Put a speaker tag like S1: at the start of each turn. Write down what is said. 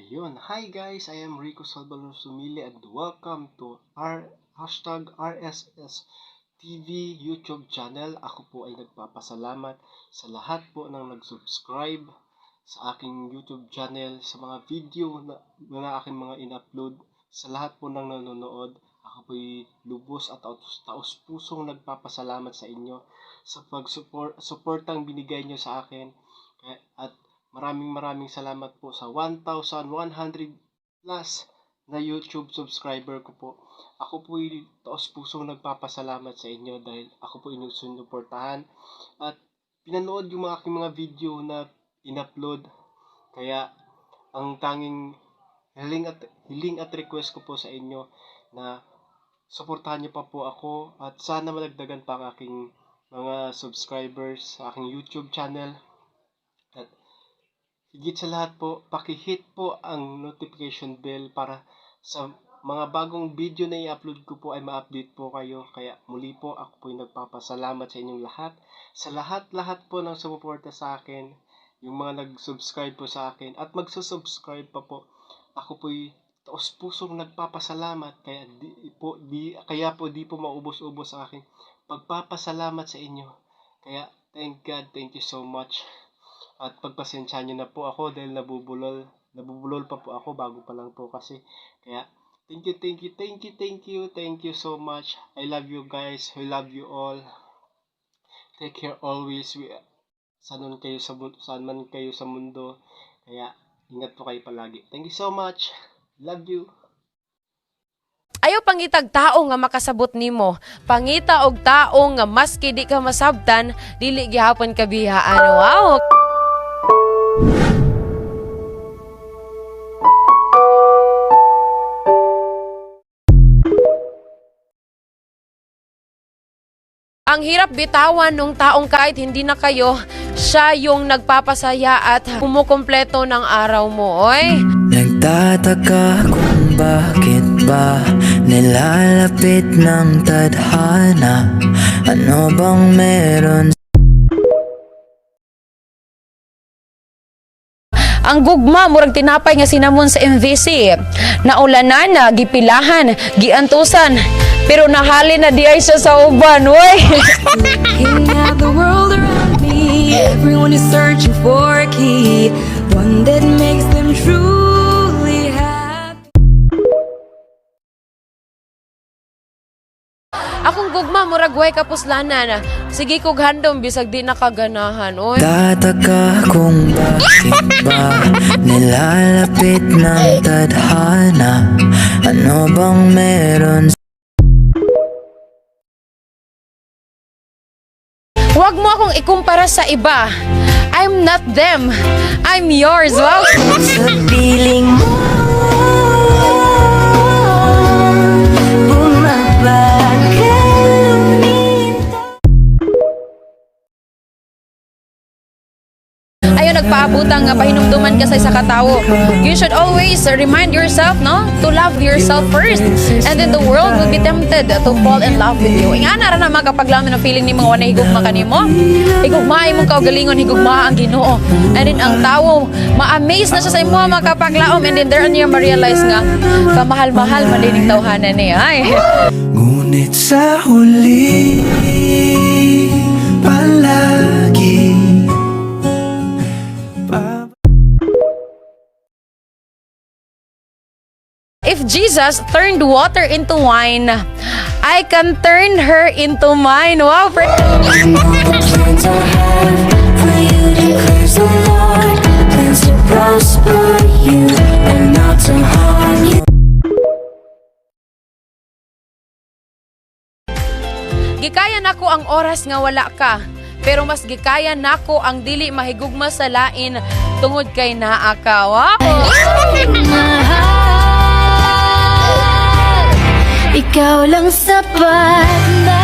S1: Ayun. Hi guys, I am Rico Salvador Sumili and welcome to our hashtag RSS TV YouTube channel. Ako po ay nagpapasalamat sa lahat po ng nag-subscribe sa aking YouTube channel, sa mga video na, na aking mga in-upload, sa lahat po ng nanonood. Ako po ay lubos at taos, pusong nagpapasalamat sa inyo sa pag-support supportang binigay nyo sa akin. At Maraming maraming salamat po sa 1,100 plus na YouTube subscriber ko po. Ako po ay taos pusong nagpapasalamat sa inyo dahil ako po inyong sinuportahan at pinanood yung mga aking mga video na in-upload. Kaya ang tanging hiling at, hiling at request ko po sa inyo na suportahan niyo pa po ako at sana malagdagan pa ang aking mga subscribers sa aking YouTube channel. Higit sa lahat po, paki-hit po ang notification bell para sa mga bagong video na i-upload ko po ay ma-update po kayo. Kaya muli po ako po ay nagpapasalamat sa inyong lahat. Sa lahat-lahat po ng sumuporta sa akin, yung mga nag-subscribe po sa akin at magsusubscribe pa po. Ako po ay taos pusong nagpapasalamat kaya di po di kaya po di po maubos-ubos sa akin pagpapasalamat sa inyo. Kaya thank God, thank you so much. At pagpasensya nyo na po ako dahil nabubulol. Nabubulol pa po ako bago pa lang po kasi. Kaya, thank you, thank you, thank you, thank you, thank you so much. I love you guys. I love you all. Take care always. We, saan kayo sa, saan man kayo sa mundo. Kaya, ingat po kayo palagi. Thank you so much. Love you.
S2: Ayaw pangitag tao nga makasabot nimo. Pangita og tao nga maski di ka masabtan, dili gihapon kabihaan. Wow. Ang hirap bitawan nung taong kahit hindi na kayo, siya yung nagpapasaya at kumukumpleto ng araw mo. Oy.
S3: Nagtataka kung bakit ba Nilalapit ng tadhana Ano bang meron
S2: Ang gugma murag tinapay nga sinamon sa MVC. Naulanan na gipilahan, giantusan, pero nahali na di ay siya sa uban, oy.
S4: Looking at the world around me, everyone is searching for a key, one that makes them truly happy.
S2: Akong gugma murag way kapuslanan. Sige kog handom bisag di nakaganahan, oy.
S3: Tataka kung bakit ba Nilalapit ng tadhana Ano bang meron
S2: Huwag mo akong ikumpara sa iba. I'm not them. I'm yours. Wow.
S3: sa piling
S2: Nagpaabutang nga pahinumduman ka sa isa ka tawo. You should always remind yourself, no? To love yourself first. And then the world will be tempted to fall in love with you. Inga na rin naman kapag laman ng feeling ni mga wanay higugma ka nimo. Higugma imong kaugalingon, higugma ang ginoo. And then ang tawo, ma-amaze na siya sa imo makapaglaom. And then there niya ma-realize nga, kamahal-mahal malining tawhanan niya. Ay.
S3: Ngunit sa huli Palagi
S2: Jesus turned water into wine, I can turn her into mine. Wow,
S5: you.
S2: Gikayan nako ang oras nga wala ka. Pero mas gikayan nako ang dili mahigugma sa lain tungod kay naa ka. Wow!
S5: Ikaw lang sapat na